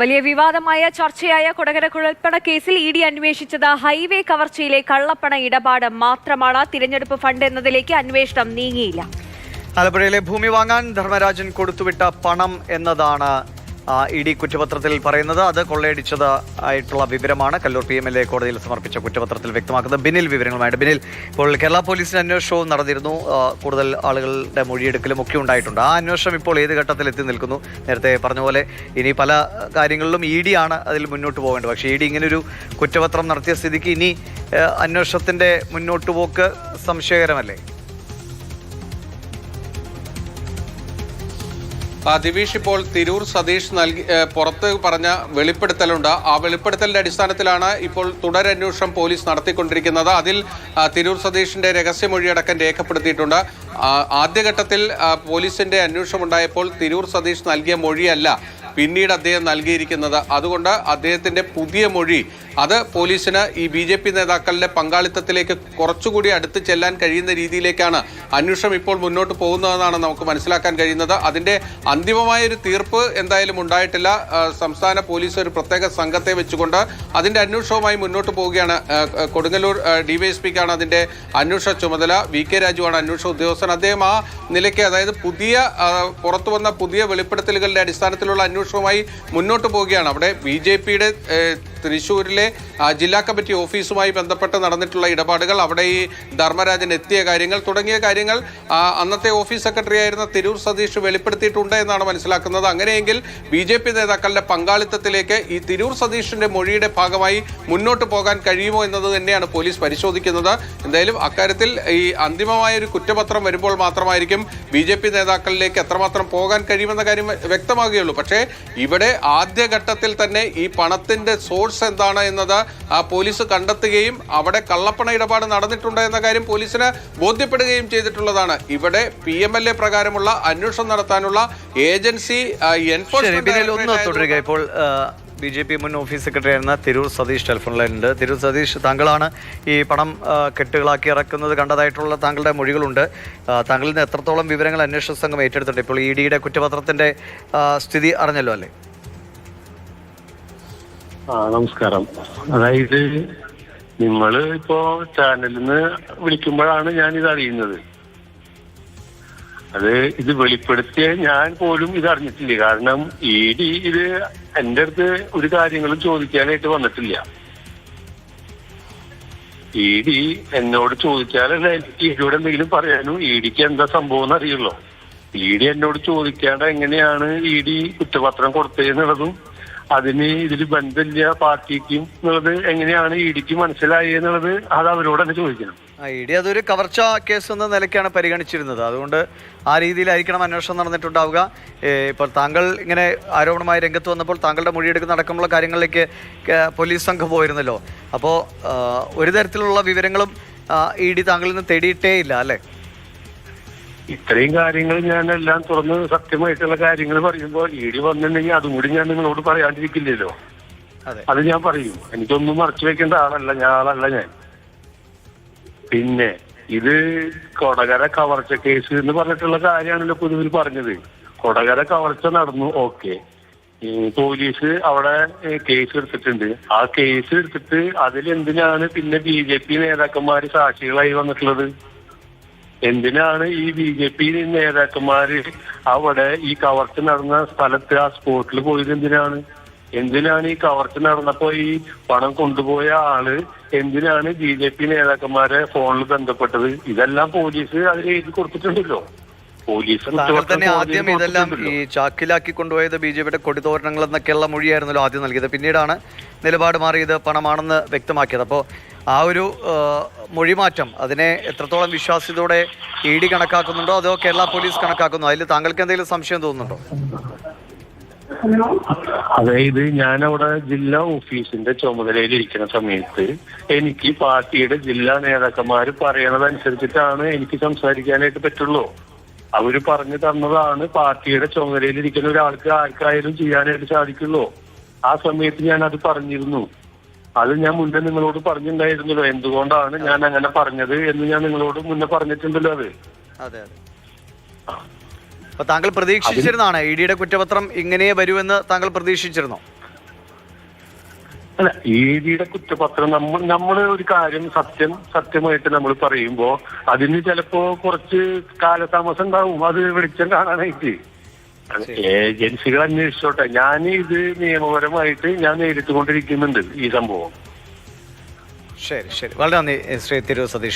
വലിയ വിവാദമായ ചർച്ചയായ കൊടകര കുഴൽപ്പണ കേസിൽ ഇ ഡി അന്വേഷിച്ചത് ഹൈവേ കവർച്ചയിലെ കള്ളപ്പണ ഇടപാട് മാത്രമാണ്. തിരഞ്ഞെടുപ്പ് ഫണ്ട് എന്നതിലേക്ക് അന്വേഷണം നീങ്ങിയില്ല. ആലപ്പുഴയിലെ ഭൂമി വാങ്ങാൻ ധർമ്മരാജൻ കൊടുത്തുവിട്ട പണം എന്നതാണ് ഇ ഡി കുറ്റപത്രത്തിൽ പറയുന്നത് അത് കൊള്ളയടിച്ചത് ആയിട്ടുള്ള വിവരമാണ്. Kalloor P M L A കോടതിയിൽ സമർപ്പിച്ച കുറ്റപത്രത്തിൽ വ്യക്തമാക്കുന്നത് ബിനിൽ വിവരങ്ങളുമായിട്ട്. ബിനിൽ ഇപ്പോൾ കേരള പോലീസിന് അന്വേഷണവും നടന്നിരുന്നു. കൂടുതൽ ആളുകളുടെ മൊഴിയെടുക്കലും ഒക്കെ ഉണ്ടായിട്ടുണ്ട്. ആ അന്വേഷണം ഇപ്പോൾ ഏത് ഘട്ടത്തിൽ എത്തി നിൽക്കുന്നു? നേരത്തെ പറഞ്ഞ പോലെ ഇനി പല കാര്യങ്ങളിലും ഇ ഡി ആണ് അതിൽ മുന്നോട്ട് പോകേണ്ടത്. പക്ഷേ ഇ ഡി ഇങ്ങനൊരു കുറ്റപത്രം നടത്തിയ സ്ഥിതിക്ക് ഇനി അന്വേഷണത്തിന്റെ മുന്നോട്ട് പോക്ക് സംശയകരമല്ലേ? ദിവിഷ് ഇപ്പോൾ തിരൂർ സതീഷ് നൽകി പുറത്ത് പറഞ്ഞ വെളിപ്പെടുത്തലുണ്ട്. ആ വെളിപ്പെടുത്തലിന്റെ അടിസ്ഥാനത്തിലാണ് ഇപ്പോൾ തുടരന്വേഷണം പോലീസ് നടത്തിക്കൊണ്ടിരിക്കുന്നത്. അതിൽ തിരൂർ സതീഷിന്റെ രഹസ്യമൊഴിയടക്കം രേഖപ്പെടുത്തിയിട്ടുണ്ട്. ആദ്യഘട്ടത്തിൽ പോലീസിന്റെ അന്വേഷണം ഉണ്ടായപ്പോൾ തിരൂർ സതീഷ് നൽകിയ മൊഴിയല്ല. പിന്നീട് അദ്ദേഹം നൽകിയിരിക്കുന്നത്. അതുകൊണ്ട് അദ്ദേഹത്തിന്റെ പുതിയ മൊഴി അത് പോലീസിന് ഈ ബി ജെ പി നേതാക്കളുടെ പങ്കാളിത്തത്തിലേക്ക് കുറച്ചുകൂടി അടുത്ത് ചെല്ലാൻ കഴിയുന്ന രീതിയിലേക്കാണ് അന്വേഷണം ഇപ്പോൾ മുന്നോട്ട് പോകുന്നതെന്നാണ് നമുക്ക് മനസ്സിലാക്കാൻ കഴിയുന്നത്. അതിന്റെ അന്തിമമായ ഒരു തീർപ്പ് എന്തായാലും ഉണ്ടായിട്ടില്ല. സംസ്ഥാന പോലീസ് ഒരു പ്രത്യേക സംഘത്തെ വെച്ചുകൊണ്ട് അതിന്റെ അന്വേഷണവുമായി മുന്നോട്ട് പോവുകയാണ്. കൊടുങ്ങല്ലൂർ ഡിവൈഎസ്പിക്കാണ് അതിന്റെ അന്വേഷണ ചുമതല. വി കെ രാജുവാണ് അന്വേഷണ ഉദ്യോഗസ്ഥൻ. അദ്ദേഹം ആ നിലയ്ക്ക് അതായത് പുതിയ പുറത്തു വന്ന പുതിയ വെളിപ്പെടുത്തലുകളുടെ അടിസ്ഥാനത്തിലുള്ള അന്വേഷണവുമായി മുന്നോട്ട് പോവുകയാണ്. അവിടെ ബി ജെ പിയുടെ തൃശ്ശൂരിലെ ജില്ലാ കമ്മിറ്റി ഓഫീസുമായി ബന്ധപ്പെട്ട് നടന്നിട്ടുള്ള ഇടപാടുകൾ അവിടെ ഈ ധർമ്മരാജൻ എത്തിയ കാര്യങ്ങൾ തുടങ്ങിയ കാര്യങ്ങൾ അന്നത്തെ ഓഫീസ് സെക്രട്ടറി ആയിരുന്ന തിരൂർ സതീഷ് വെളിപ്പെടുത്തിയിട്ടുണ്ട് എന്നാണ് മനസ്സിലാക്കുന്നത്. അങ്ങനെയെങ്കിൽ ബി ജെ പി നേതാക്കളുടെ പങ്കാളിത്തത്തിലേക്ക് ഈ തിരൂർ സതീഷിന്റെ മൊഴിയുടെ ഭാഗമായി മുന്നോട്ട് പോകാൻ കഴിയുമോ എന്നത് തന്നെയാണ് പോലീസ് പരിശോധിക്കുന്നത്. എന്തായാലും അക്കാര്യത്തിൽ ഈ അന്തിമമായ ഒരു കുറ്റപത്രം വരുമ്പോൾ മാത്രമായിരിക്കും ബി ജെ പി നേതാക്കളിലേക്ക് എത്രമാത്രം പോകാൻ കഴിയുമെന്ന കാര്യം വ്യക്തമാകുകയുള്ളൂ. പക്ഷേ ഇവിടെ ആദ്യഘട്ടത്തിൽ തന്നെ ഈ പണത്തിന്റെ സോഴ്സ് എന്താണ് എന്നത് പോലീസ് കണ്ടെത്തുകയും അവിടെ കള്ളപ്പണ ഇടപാട് നടന്നിട്ടുണ്ട് എന്ന കാര്യം പോലീസിന് ബോധ്യപ്പെടുകയും ചെയ്തിട്ടുള്ളതാണ്. ഇവിടെ പി എം എൽ എ പ്രകാരമുള്ള അന്വേഷണം നടത്താനുള്ള ഏജൻസി എൻഫോഴ്സ്മെന്റ് ഇപ്പോൾ ബി ജെ പി മുൻ ഓഫീസ് സെക്രട്ടറി ആയിരുന്ന തിരൂർ സതീഷ് ടെലിഫോൺ ലൈനുണ്ട് തിരൂർ സതീഷ് താങ്കളാണ് ഈ പണം കെട്ടുകളാക്കി ഇറക്കുന്നത് കണ്ടതായിട്ടുള്ള താങ്കളുടെ മൊഴികളുണ്ട്. താങ്കളിൽ നിന്ന് എത്രത്തോളം വിവരങ്ങൾ അന്വേഷണ സംഘം ഏറ്റെടുത്തിട്ടുണ്ട്? ഇപ്പോൾ ഇ ഡിയുടെ കുറ്റപത്രത്തിന്റെ സ്ഥിതി അറിഞ്ഞല്ലോ അല്ലേ? ആ നമസ്കാരം. അതായത് നിങ്ങൾ ഇപ്പോ ചാനലിൽ നിന്ന് വിളിക്കുമ്പോഴാണ് ഞാൻ ഇത് അറിയുന്നത്. അത് ഇത് വെളിപ്പെടുത്തിയ ഞാൻ പോലും ഇത് അറിഞ്ഞിട്ടില്ല. കാരണം ഇ ഡി ഇത് എന്റെ അടുത്ത് ഒരു കാര്യങ്ങളും ചോദിക്കാനായിട്ട് വന്നിട്ടില്ല. ഇ ഡി എന്നോട് ചോദിച്ചാലല്ല എനിക്ക് ഇടിയോട് എന്തെങ്കിലും പറയാനും? ഇ ഡിക്ക് എന്താ സംഭവം എന്ന് അറിയുള്ളൂ ഇ ഡി എന്നോട് ചോദിക്കാണ്ട് എങ്ങനെയാണ് ഇ ഡി കുറ്റപത്രം കൊടുത്തതെന്നുള്ളതും അതിന് ഇതിൽ ബന്ധമില്ല പാർട്ടിക്കും എന്നുള്ളത് എങ്ങനെയാണ് ഇ ഡിക്ക് മനസ്സിലായി എന്നുള്ളത് അത് അവരോട് തന്നെ ചോദിക്കണം. ഇ ഡി അതൊരു കവർച്ച കേസ് എന്ന നിലയ്ക്കാണ് പരിഗണിച്ചിരുന്നത്. അതുകൊണ്ട് ആ രീതിയിലായിരിക്കണം അന്വേഷണം നടന്നിട്ടുണ്ടാവുക. ഇപ്പോൾ താങ്കൾ ഇങ്ങനെ ആരോപണമായി രംഗത്ത് വന്നപ്പോൾ താങ്കളുടെ മൊഴിയെടുക്കുന്ന അടക്കമുള്ള കാര്യങ്ങളിലേക്ക് പോലീസ് സംഘം പോയിരുന്നല്ലോ. അപ്പോൾ ഒരു തരത്തിലുള്ള വിവരങ്ങളും ഇ ഡി താങ്കളിൽ നിന്ന് തേടിയിട്ടേ ഇല്ല അല്ലേ? ഇത്രയും കാര്യങ്ങൾ ഞാൻ എല്ലാം തുറന്ന് സത്യമായിട്ടുള്ള കാര്യങ്ങൾ പറയുമ്പോൾ ഇ ഡി വന്നിട്ടുണ്ടെങ്കിൽ അതും കൂടി ഞാൻ നിങ്ങളോട് പറയാണ്ടിരിക്കില്ലല്ലോ. അതെ. ഞാൻ പറയും. എനിക്കൊന്നും മറച്ചു വെക്കേണ്ട ആളല്ല ഞാൻ ആളല്ല ഞാൻ. പിന്നെ ഇത് കൊടകര കവർച്ച കേസ് എന്ന് പറഞ്ഞിട്ടുള്ള കാര്യമാണല്ലോ പൊതുവിൽ പറഞ്ഞത്. കൊടകര കവർച്ച നടന്നു ഓക്കെ. പോലീസ് അവിടെ കേസ് എടുത്തിട്ടുണ്ട്. ആ കേസ് എടുത്തിട്ട് അതിലെന്തിനാണ് പിന്നെ ബി ജെ പി നേതാക്കന്മാര് സാക്ഷികളായി വന്നിട്ടുള്ളത്? എന്തിനാണ് ഈ ബി ജെ പി നേതാക്കന്മാര് അവിടെ ഈ കവർച്ച നടന്ന സ്ഥലത്ത് ആ സ്പോട്ടിൽ പോയത് എന്തിനാണ്? എന്തിനാണ് ഈ കവർച്ച നടന്നപ്പോ ഈ പണം കൊണ്ടുപോയ ആൾ എന്തിനാണ് ബി ജെ പി നേതാക്കന്മാരെ ഫോണിൽ ബന്ധപ്പെട്ടത്? ഇതെല്ലാം പോലീസ് അതിൽ എഴുതി കൊടുത്തിട്ടുണ്ടല്ലോ. പോലീസ് തന്നെ ആദ്യം ഇതെല്ലാം ഈ ചാക്കിലാക്കി കൊണ്ടുപോയത് ബി ജെ പിയുടെ കൊടിതോരണങ്ങൾ എന്നൊക്കെയുള്ള മൊഴിയായിരുന്നല്ലോ ആദ്യം നൽകിയത്. പിന്നീടാണ് നിലപാട് മാറിയത് പണമാണെന്ന് വ്യക്തമാക്കിയത്. അപ്പോൾ ആ ഒരു മൊഴിമാറ്റം അതിനെ എത്രത്തോളം വിശ്വാസ്യതയോടെ ഇ ഡി കണക്കാക്കുന്നുണ്ടോ? അതോ കേരള പോലീസ് കണക്കാക്കുന്നോ? അതിൽ താങ്കൾക്ക് എന്തെങ്കിലും സംശയം തോന്നുന്നുണ്ടോ? അതായത് ഞാൻ അവിടെ ജില്ലാ ഓഫീസിന്റെ ചുമതലയിൽ ഇരിക്കുന്ന സമയത്ത് എനിക്ക് പാർട്ടിയുടെ ജില്ലാ നേതാക്കന്മാർ പറയണതനുസരിച്ചിട്ടാണ് എനിക്ക് സംസാരിക്കാനായിട്ട് പറ്റുള്ളൂ. അവർ പറഞ്ഞു തന്നതാണ് പാർട്ടിയുടെ ചുമതലയിൽ ഇരിക്കുന്ന ഒരാൾക്ക് ആർക്കായാലും ചെയ്യാനായിട്ട് സാധിക്കുള്ളൂ. ആ സമയത്ത് ഞാൻ അത് പറഞ്ഞിരുന്നു. അത് ഞാൻ മുന്നേ നിങ്ങളോട് പറഞ്ഞിട്ടുണ്ടായിരുന്നല്ലോ. എന്തുകൊണ്ടാണ് ഞാൻ അങ്ങനെ പറഞ്ഞത് എന്ന് ഞാൻ നിങ്ങളോട് മുന്നേ പറഞ്ഞിട്ടുണ്ടല്ലോ അത്. അതെ അപ്പൊ താങ്കൾ പ്രതീക്ഷിച്ചിരുന്നാണ് ഇ ഡിയുടെ കുറ്റപത്രം ഇങ്ങനെ വരുമെന്ന് താങ്കൾ പ്രതീക്ഷിച്ചിരുന്നോ? അല്ല ഇ ഡിയുടെ കുറ്റപത്രം നമ്മൾ നമ്മൾ ഒരു കാര്യം സത്യം സത്യമായിട്ട് നമ്മൾ പറയുമ്പോ അതിന് ചിലപ്പോ കുറച്ച് കാലതാമസം ഉണ്ടാവും അത് വെളിച്ചം കാണാനായിട്ട്. ഏജൻസികൾ അന്വേഷിച്ചോട്ടെ. ഞാൻ ഇത് നിയമപരമായിട്ട് ഞാൻ നേരിട്ടുകൊണ്ടിരിക്കുന്നുണ്ട് ഈ സംഭവം. ശരി ശരി. വളരെ നന്ദി ശ്രീ തിരു സതീഷ്.